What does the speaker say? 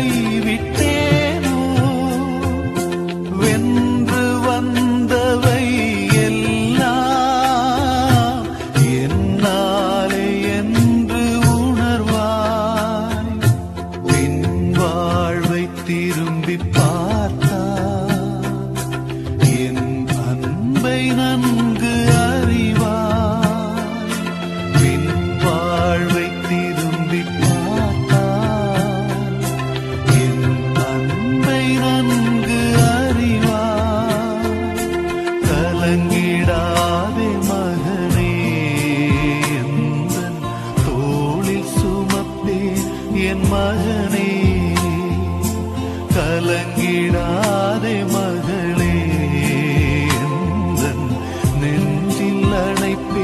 கைவிட்டேனோ? வென்று வந்தவை எல்லாம் என்னாலே என்று உணர்வாய். என் வாழ்வை திரும்பி பார்த்து என் மகனே கலங்கிடாதே மகளே. நெஞ்சில் அழைப்பே